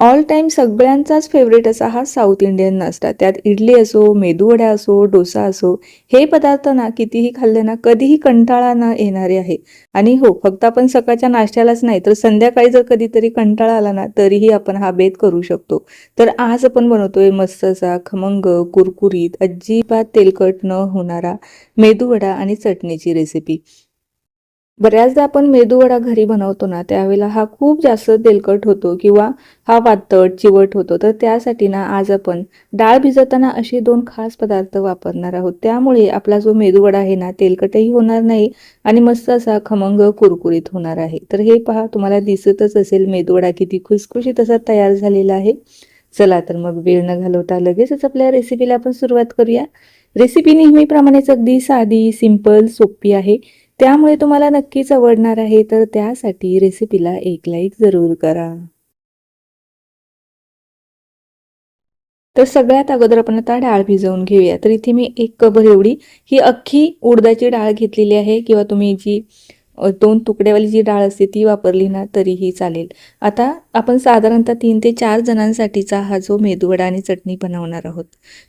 All time सगळ्यांचाच favourite असा हा साऊथ इंडियन नाश्ता. त्यात इडली असो मेदूवडा असो डोसा असो हे पदार्थ ना कितीही खाल्ले ना कधीही कंटाळा न येणारे आहे. आणि हो फक्त आपण सकाळच्या नाश्त्यालाच नाही तर संध्याकाळी जर कधीतरी कंटाळा आला ना तरीही आपण हा बेत करू शकतो. तर आज आपण बनवतोय मस्त असा खमंग कुरकुरीत अजिबात तेलकट न होणारा मेदूवडा आणि चटणीची रेसिपी बऱ्याचदा आपण मेदूवडा घरी बनवतो ना त्यावेळेला हा खूप जास्त तेलकट होतो किंवा हा वातट चिवट होतो. तर त्यासाठी ना आज आपण डाळ भिजवताना असे दोन खास पदार्थ वापरणार आहोत. त्यामुळे आपला जो मेदूवडा आहे ना तेलकटही होणार नाही आणि मस्त असा खमंग कुरकुरीत होणार आहे. तर हे पहा तुम्हाला दिसतच असेल मेदूवडा किती खुसखुशीत असा तयार झालेला आहे. चला तर मग वेळ न घालवता लगेचच आपल्या रेसिपीला आपण सुरुवात करूया. रेसिपी नेहमीप्रमाणेच अगदी साधी सिंपल सोपी आहे. त्यामुळे तुम्हाला नक्कीच आवडणार आहे तर त्यासाठी रेसिपीला एक लाईक जरूर करा. तर सगळ्यात अगोदर आपण आता डाळ भिजवून घेऊया. तर इथे मी एक कबर एवढी ही अख्खी उडदाची डाळ घेतलेली आहे किंवा तुम्ही जी दोन तुकड्यावाली जी डाळ असते ती वापरली ना तरीही चालेल. आता आपण साधारणतः तीन ते चार जणांसाठीचा हा जो मेदूवडा आणि चटणी बनवणार आहोत.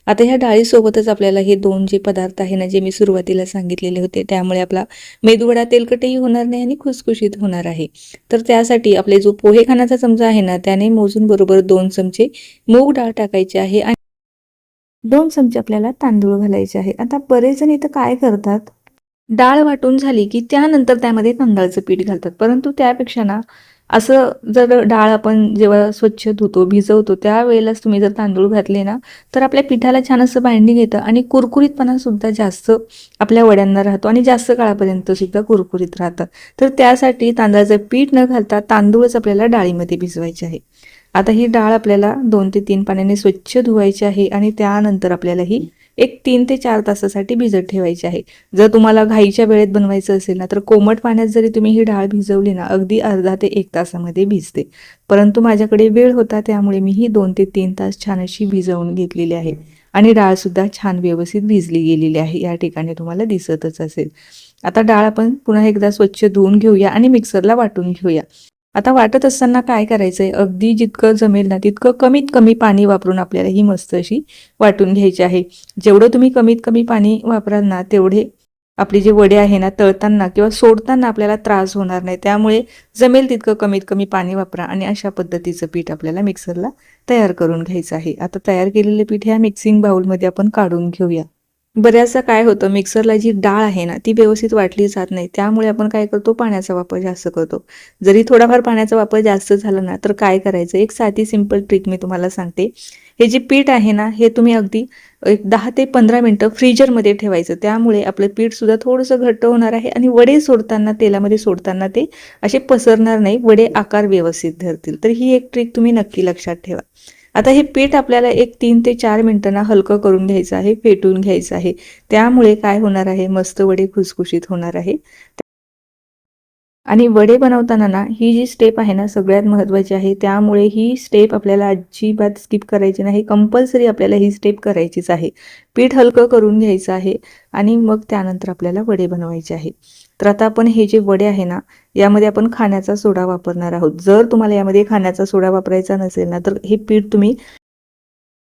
आता ह्या डाळीसोबतच आपल्याला हे दोन जे पदार्थ आहे ना जे मी सुरुवातीला सांगितलेले होते त्यामुळे आपला मेदूवडा तेलकटही होणार नाही आणि खुसखुशीत होणार आहे. तर त्यासाठी आपले जो पोहे खाण्याचा चमचा आहे ना त्याने मोजून बरोबर दोन चमचे मूग डाळ टाकायची आहे आणि दोन चमचे आपल्याला तांदूळ घालायचे आहे. आता बरेच जण इथं काय करतात? डाळ वाटून झाली की त्यानंतर त्यामध्ये तांदळाचं पीठ घालतात. परंतु त्यापेक्षा ना असं जर डाळ आपण जेव्हा स्वच्छ धुतो भिजवतो त्यावेळेलाच तुम्ही जर तांदूळ घातले ना तर आपल्या पिठाला छान असं बाइंडिंग येतं आणि कुरकुरीतपणा सुद्धा जास्त आपल्या वड्यांना राहतो आणि जास्त काळापर्यंत सुद्धा कुरकुरीत राहतं. तर त्यासाठी तांदळाचं पीठ न घालता तांदूळच आपल्याला डाळीमध्ये भिजवायचे आहे. आता ही डाळ आपल्याला दोन ते तीन पाण्याने स्वच्छ धुवायची आहे आणि त्यानंतर आपल्याला ही एक तीन ते चार तासासाठी भिजत ठेवायची आहे. जर तुम्हाला घाईच्या वेळेत बनवायचं असेल ना तर कोमट पाण्यात जरी तुम्ही ही डाळ भिजवली ना अगदी अर्धा ते एक तासामध्ये भिजते. परंतु माझ्याकडे वेळ होता त्यामुळे मी ही दोन ते तीन तास छान अशी भिजवून घेतलेली आहे. आणि डाळसुद्धा छान व्यवस्थित भिजली गेलेली आहे या ठिकाणी तुम्हाला दिसतच असेल. आता डाळ आपण पुन्हा एकदा स्वच्छ धुवून घेऊया आणि मिक्सरला वाटून घेऊया. आता वाटत असताना काय करायचंय? अगदी जितकं जमेल ना तितकं कमीत कमी पाणी वापरून आपल्याला ही मस्त अशी वाटून घ्यायची आहे. जेवढं तुम्ही कमीत कमी पाणी वापराल ना तेवढे आपले जे वडे आहे ना तळताना किंवा सोडताना आपल्याला त्रास होणार नाही. त्यामुळे जमेल तितकं कमीत कमी पाणी वापरा आणि अशा पद्धतीचं पीठ आपल्याला मिक्सरला तयार करून घ्यायचं आहे. आता तयार केलेले पीठ ह्या मिक्सिंग बाउलमध्ये आपण काढून घेऊया. बऱ्याचदा काय होतं मिक्सरला जी डाळ आहे ना ती व्यवस्थित वाटली जात नाही. त्यामुळे आपण काय करतो पाण्याचा वापर जास्त करतो. जरी थोडाफार पाण्याचा वापर जास्त झाला ना तर काय करायचं? एक साधी सिंपल ट्रिक मी तुम्हाला सांगते. हे जे पीठ आहे ना हे तुम्ही अगदी एक दहा ते पंधरा मिनटं फ्रीजरमध्ये ठेवायचं. त्यामुळे आपलं पीठसुद्धा थोडंसं घट्ट होणार आहे आणि वडे सोडताना तेलामध्ये सोडताना ते असे पसरणार नाही. वडे आकार व्यवस्थित धरतील. तर ही एक ट्रिक तुम्ही नक्की लक्षात ठेवा. आता हे पीठ आपल्याला एक तीन ते चार मिनिटांना हलकं करून घ्यायचं आहे फेटून घ्यायचं आहे. त्यामुळे काय होणार आहे? मस्त वडे खुसखुशीत होणार आहे. आणि वडे बनवताना ना ही जी स्टेप आहे ना सगळ्यात महत्त्वाची आहे. त्यामुळे ही स्टेप आपल्याला अजिबात स्किप करायची नाही. कंपल्सरी आपल्याला ही स्टेप करायचीच आहे. पीठ हलकं करून घ्यायचं आहे आणि मग त्यानंतर आपल्याला वडे बनवायचे आहे. तर आता आपण हे जे वडे आहे ना यामध्ये आपण खाण्याचा सोडा वापरणार आहोत. जर तुम्हाला यामध्ये खाण्याचा सोडा वापरायचा नसेल ना तर हे पीठ तुम्ही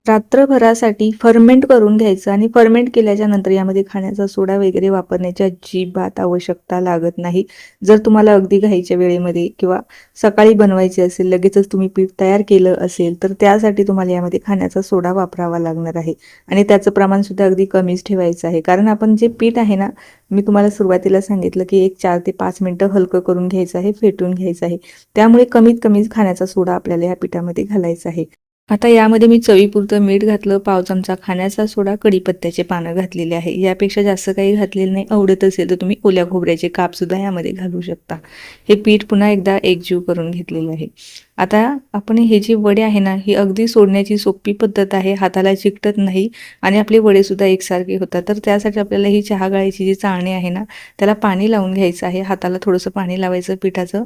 रात्रभरासाठी फर्मेंट करून घ्यायचं आणि फर्मेंट केल्याच्यानंतर यामध्ये खाण्याचा सोडा वगैरे वापरण्याची अजिबात आवश्यकता लागत नाही. जर तुम्हाला अगदी घाईच्या वेळेमध्ये किंवा सकाळी बनवायचे असेल लगेचच तुम्ही पीठ तयार केलं असेल तर त्यासाठी तुम्हाला यामध्ये खाण्याचा सोडा वापरावा लागणार आहे. आणि त्याचं प्रमाण सुद्धा अगदी कमीच ठेवायचं आहे. कारण आपण जे पीठ आहे ना मी तुम्हाला सुरुवातीला सांगितलं की एक चार ते पाच मिनटं हलकं करून घ्यायचं आहे फेटून घ्यायचं आहे. त्यामुळे कमीत कमी खाण्याचा सोडा आपल्याला या पिठामध्ये घालायचा आहे. आता यामध्ये मी चवीपुरतं मीठ घातलं पाव चमचा खाण्याचा सोडा कढीपत्त्याचे पानं घातलेले आहे. यापेक्षा जास्त काही घातलेलं नाही. आवडत असेल तर तुम्ही ओल्या खोबऱ्याचे कापसुद्धा यामध्ये घालू शकता. हे पीठ पुन्हा एकदा एकजीव करून घेतलेलं आहे. आता आपण हे जे वडे आहे ना ही अगदी सोडण्याची सोपी पद्धत आहे. हाताला चिकटत नाही आणि आपले वडेसुद्धा एकसारखे होतात. तर त्यासाठी आपल्याला ही चहा गाळायची जी चाळणी आहे ना त्याला पाणी लावून घ्यायचं आहे. हाताला थोडंसं पाणी लावायचं पिठाचं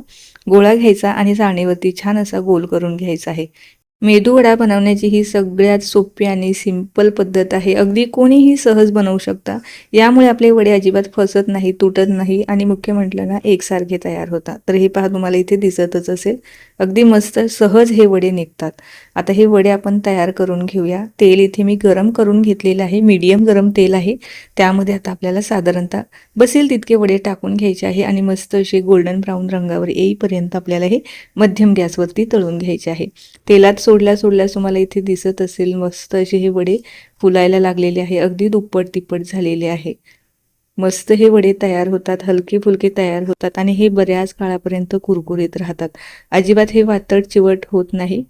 गोळा घ्यायचा आणि चाळणीवरती छान असा गोल करून घ्यायचा आहे. मेदूवडा बनवण्याची ही सगळ्यात सोपी आणि सिंपल पद्धत आहे. अगदी कोणीही सहज बनवू शकता. यामुळे आपले वडे अजिबात फसत नाही तुटत नाही आणि मुख्य म्हटलं ना एकसारखे तयार होतात. तर हे पहा तुम्हाला इथे दिसतच असेल. अगदी मस्त सहज हे वडे निघतात. आता हे वडे आपण तयार करून घेऊया. तेल इथे मी गरम करून घेतलेलं आहे. मीडियम गरम तेल आहे. त्यामध्ये आता आपल्याला साधारणतः बसेल तितके वडे टाकून घ्यायचे आहे आणि मस्त असे गोल्डन ब्राऊन रंगावर येईपर्यंत आपल्याला हे मध्यम गॅसवरती तळून घ्यायचे आहे. तेलात सोडल्या सोडल्यास तुम्हाला इथे दिसत असेल मस्त असे हे वडे फुलायला लागलेले आहे. अगदी दुप्पट तिप्पट झालेले आहे. मस्त हे वडे तयार होतात. हलके फुलके तयार होतात आणि हे बऱ्याच काळापर्यंत कुरकुरीत राहतात. अजिबात हे वातड चिवट होत नाही.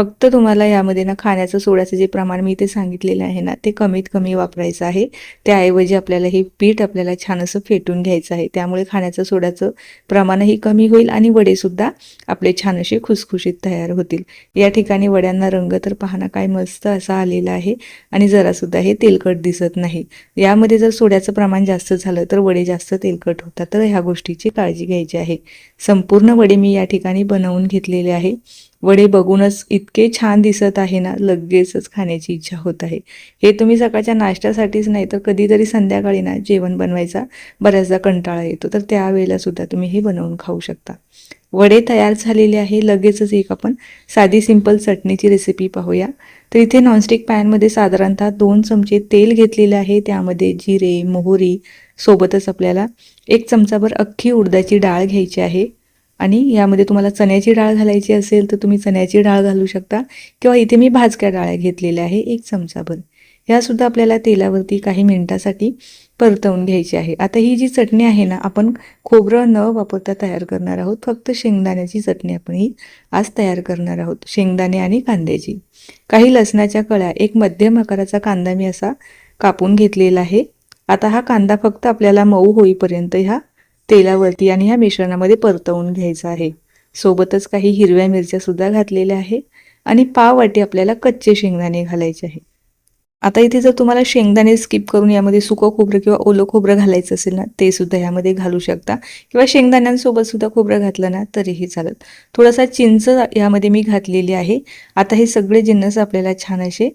फक्त तुम्हाला यामध्ये ना खाण्याचं सोड्याचं जे प्रमाण मी इथे सांगितलेलं आहे ना ते कमीत कमी वापरायचं आहे. त्याऐवजी आपल्याला हे पीठ आपल्याला छान असं फेटून घ्यायचं आहे. त्यामुळे खाण्याचं सोड्याचं प्रमाणही कमी होईल आणि वडेसुद्धा आपले छान असे खुसखुशीत तयार होतील. या ठिकाणी वड्यांना रंग तर पाहणं काय मस्त असा आलेला आहे आणि जरासुद्धा हे तेलकट दिसत नाही. यामध्ये जर सोड्याचं प्रमाण जास्त झालं तर वडे जास्त तेलकट होतात. तर ह्या गोष्टीची काळजी घ्यायची आहे. संपूर्ण वडे मी या ठिकाणी बनवून घेतलेले आहे. वडे बघूनच इतके छान दिसत आहे ना लगेचच खाण्याची इच्छा होत आहे. हे तुम्ही सकाळच्या नाश्त्यासाठीच नाही तर कधीतरी संध्याकाळी ना जेवण बनवायचा बऱ्याचदा कंटाळा येतो. तर त्यावेळेला सुद्धा तुम्ही हे बनवून खाऊ शकता. वडे तयार झालेले आहे लगेचच एक आपण साधी सिंपल चटणीची रेसिपी पाहूया. तर इथे नॉनस्टिक पॅनमध्ये साधारणतः दोन चमचे तेल घेतलेले आहे. त्यामध्ये जिरे मोहरी सोबतच आपल्याला एक चमचाभर अख्खी उडदाची डाळ घ्यायची आहे. आणि यामध्ये तुम्हाला चण्याची डाळ घालायची असेल तर तुम्ही चण्याची डाळ घालू शकता. किंवा इथे मी भाजक्या डाळ्या घेतलेल्या आहे एक चमचाभर. ह्यासुद्धा आपल्याला तेलावरती काही मिनिटासाठी परतवून घ्यायची आहे. आता ही जी चटणी आहे ना आपण खोबरं न वापरता तयार करणार आहोत. फक्त शेंगदाण्याची चटणी आपण ही आज तयार करणार आहोत. शेंगदाणे आणि कांद्याची. काही लसणाच्या कळ्या. एक मध्यम आकाराचा कांदा मी असा कापून घेतलेला आहे. आता हा कांदा फक्त आपल्याला मऊ होईपर्यंत ह्या तेलावरती आणि ह्या मिश्रणामध्ये परतवून घ्यायचं आहे. सोबतच काही हिरव्या मिरच्या सुद्धा घातलेल्या आहे आणि पाव वाटी आपल्याला कच्चे शेंगदाणे घालायचे आहे आता इथे जर तुम्हाला शेंगदाणे स्किप करून यामध्ये सुकं खोबरं किंवा ओलं खोबरं घालायचं असेल ना ते सुद्धा यामध्ये घालू शकता. किंवा शेंगदाण्यांसोबत सुद्धा खोबरं घातलं ना तरीही चालत. थोडासा चिंच यामध्ये मी घातलेली आहे. आता हे सगळे जिन्नस आपल्याला छान असे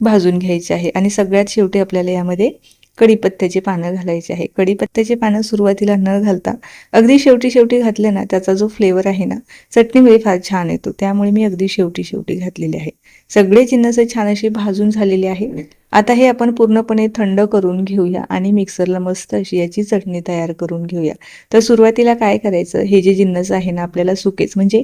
भाजून घ्यायचे आहे. आणि सगळ्यात शेवटी आपल्याला यामध्ये कढीपत्त्याची पानं घालायची आहे. कढीपत्त्याची पानं सुरुवातीला न घालता अगदी शेवटी शेवटी घातले ना त्याचा जो फ्लेवर आहे ना चटणीमुळे फार छान येतो. त्यामुळे मी अगदी शेवटी शेवटी घातलेले आहे. सगळे जिन्नस छान असे भाजून झालेले आहे. आता हे आपण पूर्णपणे थंड करून घेऊया आणि मिक्सरला मस्त अशी याची चटणी तयार करून घेऊया. तर सुरुवातीला काय करायचं? हे जे जिन्नस आहे ना आपल्याला सुकेच म्हणजे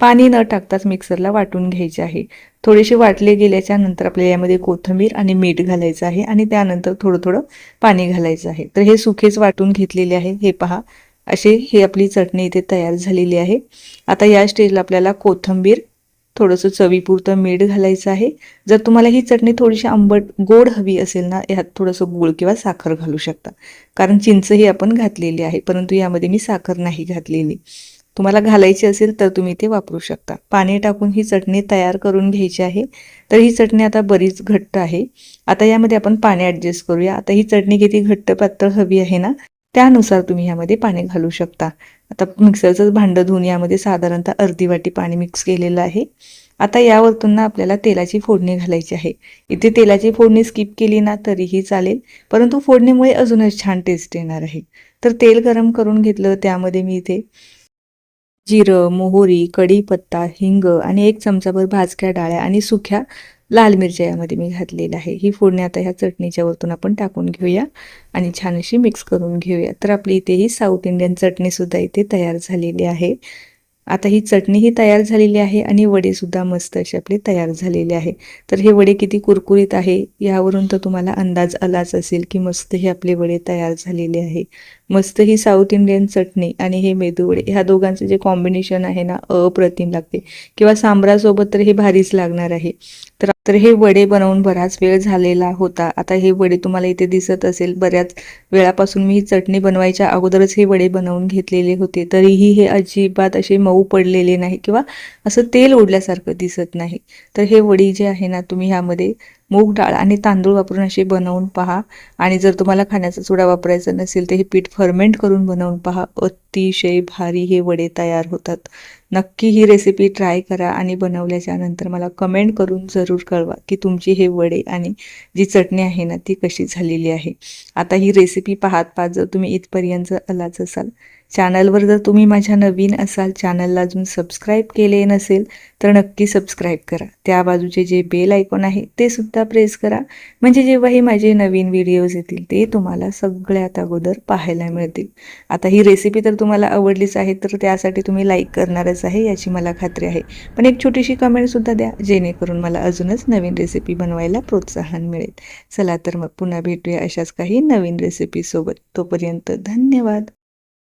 पाणी न टाकताच मिक्सरला वाटून घ्यायचे आहे. थोडेसे वाटले गेल्याच्यानंतर आपल्याला यामध्ये कोथिंबीर आणि मीठ घालायचं आहे आणि त्यानंतर थोडं थोडं पाणी घालायचं आहे. तर हे सुकेच वाटून घेतलेले आहे. हे पहा असे हे आपली चटणी इथे तयार झालेली आहे. आता या स्टेजला आपल्याला कोथिंबीर थोडंसं चवीपुरतं मीठ घालायचं आहे. जर तुम्हाला ही चटणी थोडीशी आंबट गोड हवी असेल ना ह्यात थोडंसं गूळ किंवा साखर घालू शकता. कारण चिंच ही आपण घातलेली आहे परंतु यामध्ये मी साखर नाही घातलेली. तुम्हाला घालायची असेल तर तुम्ही ते वापरू शकता. पाणी टाकून ही चटणी तयार करून घ्यायची आहे. तर ही चटणी आता बरीच घट्ट आहे. आता यामध्ये आपण पाणी ॲडजस्ट करूया. आता ही चटणी किती घट्ट पातळ हवी आहे ना त्यानुसार तुम्ही ह्यामध्ये पाणी घालू शकता. आता मिक्सरचंच भांडं धुवून यामध्ये साधारणतः अर्धी वाटी पाणी मिक्स केलेलं आहे. आता यावरतून ना आपल्याला तेलाची फोडणी घालायची आहे. इथे तेलाची फोडणी स्किप केली ना तरीही चालेल. परंतु फोडणीमुळे अजूनच छान टेस्ट येणार आहे. तर तेल गरम करून घेतलं त्यामध्ये मी इथे जिरं मोहरी कढीपत्ता हिंग आणि एक चमचाभर भाजक्या डाळ्या आणि सुख्या लाल मिरच्या यामध्ये मी घातलेल्या आहे. ही फोडणी आता ह्या चटणीच्या वरतून आपण टाकून घेऊया आणि छान अशी मिक्स करून घेऊया. तर आपली इथे ही साऊथ इंडियन चटणीसुद्धा इथे तयार झालेली आहे. आता ही चटणी ही तयार झालेली आहे आणि वडेसुद्धा मस्त असे आपले तयार झालेले आहे. तर हे वडे किती कुरकुरीत आहे यावरून तर तुम्हाला अंदाज आलाच असेल की मस्त हे आपले वडे तयार झालेले आहे. मस्त ही साऊथ इंडियन चटणी आणि हे मेदू वडे ह्या दोघांचं जे कॉम्बिनेशन आहे ना अप्रतिम लागते. किंवा सांबरासोबत तर हे भारीच लागणार आहे. तर तर हे वडे बनवून बराच वेळ झालेला होता. आता हे वडे तुम्हाला इथे दिसत असेल बऱ्याच वेळापासून मी ही चटणी बनवायच्या अगोदरच हे वडे बनवून घेतलेले होते. तरीही हे अजिबात असे मऊ पडलेले नाही किंवा असं तेल ओढल्यासारखं दिसत नाही. तर हे वडी जे आहे ना तुम्ही ह्यामध्ये मूग डाळ आणि तांदूळ वापरून असे बनवून पहा. आणि जर तुम्हाला खाण्याचा सोडा वापरायचा नसेल तर हे पीठ फर्मेंट करून बनवून पहा. अतिशय भारी हे वडे तयार होतात. नक्की ही रेसिपी ट्राय करा आणि बनवल्याच्या नंतर मला कमेंट करून जरूर कळवा की तुमची हे वडे आणि जी चटणी आहे ना ती कशी झालेली आहे. आता ही रेसिपी पाहत पाहत जर तुम्ही इथपर्यंत आलाच असाल चॅनलवर जर तुम्ही माझ्या नवीन असाल चॅनलला अजून सबस्क्राईब केले नसेल तर नक्की सबस्क्राईब करा. त्या बाजूचे जे बेल आयकॉन आहे ते सुद्धा प्रेस करा. म्हणजे जेव्हाही माझे नवीन व्हिडिओज येतील ते तुम्हाला सगळ्यात अगोदर पाहायला मिळतील. आता ही रेसिपी तर तुम्हाला आवडलीच आहे तर त्यासाठी तुम्ही लाईक करणारच आहे याची मला खात्री आहे. पण एक छोटीशी कमेंटसुद्धा द्या जेणेकरून मला अजूनच नवीन रेसिपी बनवायला प्रोत्साहन मिळेल. चला तर मग पुन्हा भेटूया अशाच काही नवीन रेसिपीसोबत तोपर्यंत धन्यवाद.